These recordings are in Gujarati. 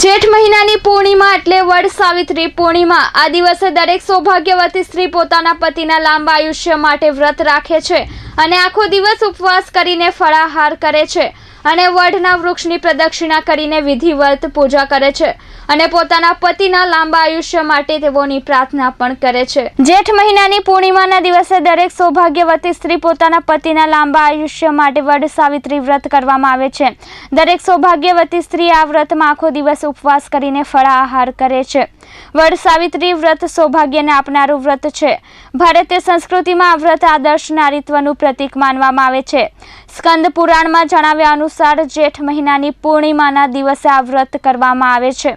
જેઠ મહિનાની પૂર્ણિમા એટલે વડ સાવિત્રી પૂર્ણિમા. આ દિવસે દરેક સૌભાગ્યવતી સ્ત્રી પોતાના પતિના લાંબા આયુષ્ય માટે વ્રત રાખે છે અને આખો દિવસ ઉપવાસ કરીને ફળાહાર કરે છે. અને વડના વૃક્ષની પ્રદક્ષિણા કરીને વિધિવત પૂજા કરે છે અને પોતાના પતિના લાંબા આયુષ્ય માટે તેઓની પ્રાર્થના પણ કરે છે. જેઠ મહિનાની પૂર્ણિમાના દિવસે દરેક સૌભાગ્યવતી સ્ત્રી પોતાના પતિના લાંબા આયુષ્ય માટે વડ સાવિત્રી વ્રત કરવામાં આવે છે. દરેક સૌભાગ્યવતી સ્ત્રી આ વ્રતમાં આખો દિવસ ઉપવાસ કરીને ફળાહાર કરે છે. વડ સાવિત્રી વ્રત સૌભાગ્યને આપનારું વ્રત છે. ભારતીય સંસ્કૃતિમાં આ વ્રત આદર્શ નારીત્વનું પ્રતીક માનવામાં આવે છે. સ્કંદ પુરાણમાં જણાવ્યા અનુસાર જેઠ મહિનાની પૂર્ણિમાના દિવસે આ વ્રત કરવામાં આવે છે.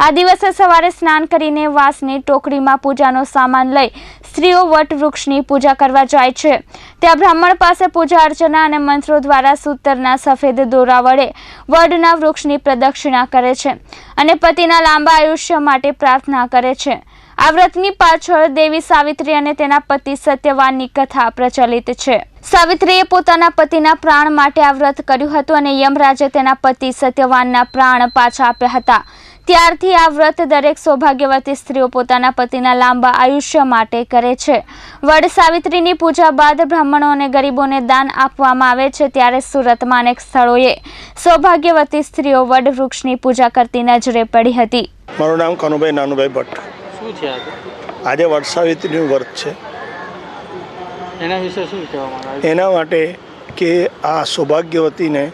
આ દિવસે સવારે સ્નાન કરીને વાસની ટોકરીમાં પૂજાનો સામાન લઈ સ્ત્રીઓ વટ વૃક્ષની પૂજા કરવા જાય છે. ત્યાં બ્રાહ્મણ પાસે પૂજા અર્ચના અને મંત્રો દ્વારા સૂતરના સફેદ દોરા વડે વડના વૃક્ષની પ્રદક્ષિણા કરે છે અને પતિના લાંબા આયુષ્ય માટે પ્રાર્થના કરે છે. આ વ્રતની પાછળ દેવી સાવિત્રી અને તેના પતિ સત્યવાનની કથા પ્રચલિત છે. સાવિત્રીએ પોતાના પતિના પ્રાણ માટે આ વ્રત કર્યું હતું અને યમરાજે તેના પતિ સત્યવાનના પ્રાણ પાછા આપ્યા હતા. ત્યારથી આ વ્રત દરેક સૌભાગ્યવતી સ્ત્રીઓ પોતાના પતિના લાંબા આયુષ્ય માટે કરે છે. વડ સાવિત્રીની પૂજા બાદ બ્રાહ્મણો અને ગરીબોને દાન આપવામાં આવે છે ત્યારે સુરતમાં અનેક સ્થળોએ સૌભાગ્યવતી સ્ત્રીઓ વડ વૃક્ષની પૂજા કરતી નજરે પડી હતી. મારું નામ કનુભાઈ નાનુભાઈ ભટ્ટ. શું છે આજે આજે વટસાવિત્રીનું વ્રત છે. એના વિશે શું કહેવા માંગે એના માટે કે આ સૌભાગ્યવતીને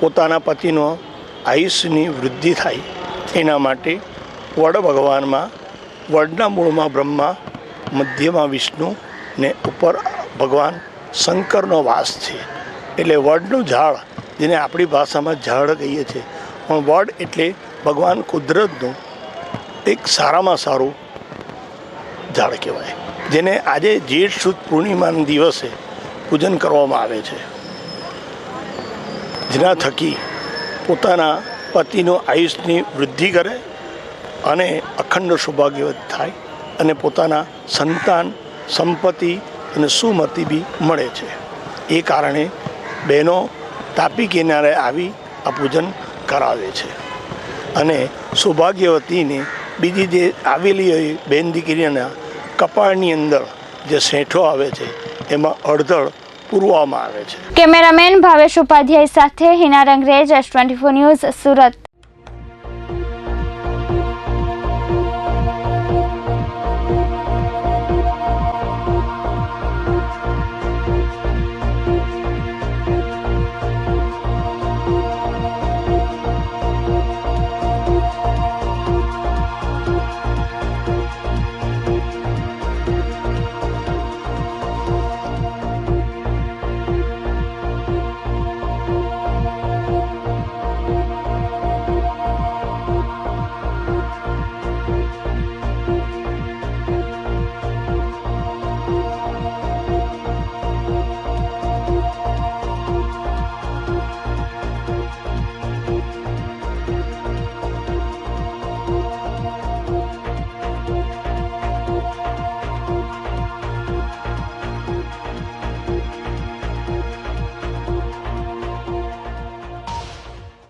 પોતાના પતિનો આયુષ્યની વૃદ્ધિ થાય. એના માટે વડ ભગવાનમાં વડના મૂળમાં બ્રહ્મા મધ્યમાં વિષ્ણુ ને ઉપર ભગવાન શંકરનો વાસ છે. એટલે વડનું ઝાડ જેને આપણી ભાષામાં ઝાડ કહીએ છીએ. પણ વડ એટલે ભગવાન કુદરતનું એક સારામાં સારું ઝાડ કહેવાય, જેને આજે જેઠ સુદ પૂર્ણિમાના દિવસે પૂજન કરવામાં આવે છે. જેના થકી પોતાના પતિનો આયુષની વૃદ્ધિ કરે અને અખંડ સૌભાગ્યવત થાય અને પોતાના સંતાન, સંપત્તિ અને સુમતિ બી મળે છે. એ કારણે બહેનો તાપી કિનારે આવી આ પૂજન કરાવે છે. અને સૌભાગ્યવતીને બીજી જે આવેલી હોય બેન દીકરીના કપાળની અંદર જે શેઠો આવે છે, એમાં અડધળ પૂરવામાં આવે છે. કેમેરામેન ભાવેશ ઉપાધ્યાય સાથે Hina Rangrez S twenty news Surat.